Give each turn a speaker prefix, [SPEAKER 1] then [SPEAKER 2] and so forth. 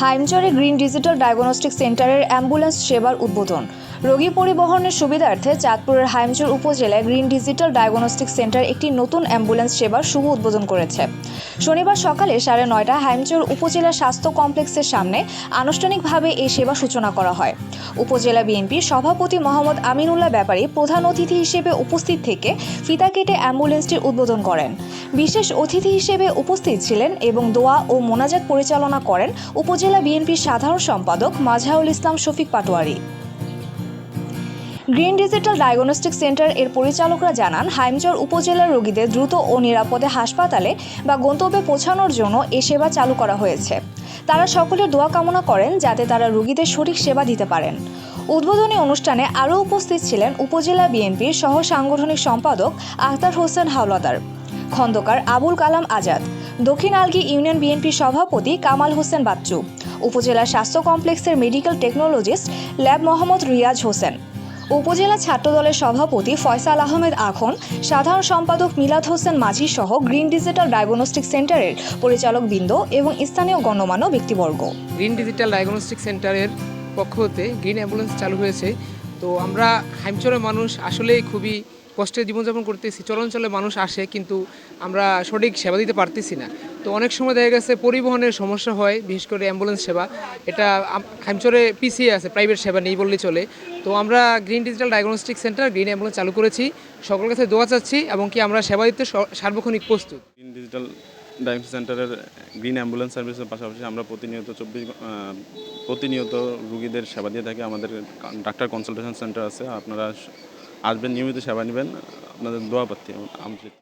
[SPEAKER 1] হাইমচরে green digital diagnostic সেন্টারের ambulance সেবার উদ্বোধন। রোগী পরিবহনের সুবিধার্থে চাঁদপুরের হাইমচর উপজেলায় গ্রিন ডিজিটাল ডায়াগনস্টিক সেন্টার একটি নতুন অ্যাম্বুলেন্স সেবার শুভ উদ্বোধন করেছে। শনিবার সকালে সাড়ে নয়টা হাইমচর উপজেলা স্বাস্থ্য কমপ্লেক্সের সামনে আনুষ্ঠানিকভাবে এই সেবা সূচনা করা হয়। উপজেলা বিএনপির সভাপতি মোহাম্মদ আমিনুল্লাহ ব্যাপারী প্রধান অতিথি হিসেবে উপস্থিত থেকে ফিতা কেটে অ্যাম্বুলেন্সটির উদ্বোধন করেন। বিশেষ অতিথি হিসেবে উপস্থিত ছিলেন এবং দোয়া ও মোনাজাত পরিচালনা করেন উপজেলা বিএনপির সাধারণ সম্পাদক Majharul Islam Shafiq Patwari. Green digital diagnostic centre এর পরিচালকরা জানান, হাইমচর উপজেলার রোগীদের দ্রুত ও নিরাপদে হাসপাতালে বা গন্তব্যে পৌঁছানোর জন্য এ সেবা চালু করা হয়েছে। তারা সকলের দোয়া কামনা করেন যাতে তারা রোগীদের সঠিক সেবা দিতে পারেন। উদ্বোধনী অনুষ্ঠানে আরও উপস্থিত ছিলেন উপজেলা বিএনপির সহ সাংগঠনিক সম্পাদক আখতার হোসেন হাওলাদার, খন্দকার আবুল কালাম আজাদ দক্ষিণ আলগি ইউনিয়ন বিএনপির সভাপতি কামাল হোসেন বাচ্চু, উপজেলা স্বাস্থ্য কমপ্লেক্সের medical technologist lab Mohammad Riaz Hossain, উপজেলা ছাত্রদলের সভাপতি ফয়সাল আহমেদ আখন, সাধারণ সম্পাদক মিলাদ হোসেন মাঝি সহ গ্রিন ডিজিটাল ডায়াগনস্টিক সেন্টারের পরিচালক বৃন্দ এবং স্থানীয় গণ্যমান্য ব্যক্তিবর্গ।
[SPEAKER 2] গ্রিন ডিজিটাল ডায়াগনস্টিক সেন্টারের পক্ষ হতে গ্রিন অ্যাম্বুলেন্স চালু হয়েছে। তো আমরা হাইমচরের মানুষ আসলেই খুবই কষ্টে জীবনযাপন করতেছি চলঞ্চলে মানুষ আসে কিন্তু আমরা সঠিক সেবা দিতে পারতেছি না। তো অনেক সময় দেখা গেছে পরিবহনের সমস্যা হয়, বিশেষ করে অ্যাম্বুলেন্স সেবা। এটা হাইমচরে পিছিয়ে আছে প্রাইভেট সেবা নেই বললেই চলে। তো আমরা green digital diagnostic centre green ambulance চালু করেছি। সকলের কাছে দোয়া চাচ্ছি এবং কি আমরা সেবা দিতে সার্বক্ষণিক প্রস্তুত।
[SPEAKER 3] গ্রিন ডিজিটাল ডায়াগনস্টিক সেন্টারের গ্রিন অ্যাম্বুলেন্স সার্ভিসের পাশাপাশি আমরা প্রতিনিয়ত চব্বিশ প্রতিনিয়ত রুগীদের সেবা দিয়ে থাকি। আমাদের ডাক্তার কনসালটেশন সেন্টার আছে। আপনারা আসবেন নিয়মিত সেবা নেবেন। আপনাদের দোয়া পাচ্ছি আমন্ত্রিত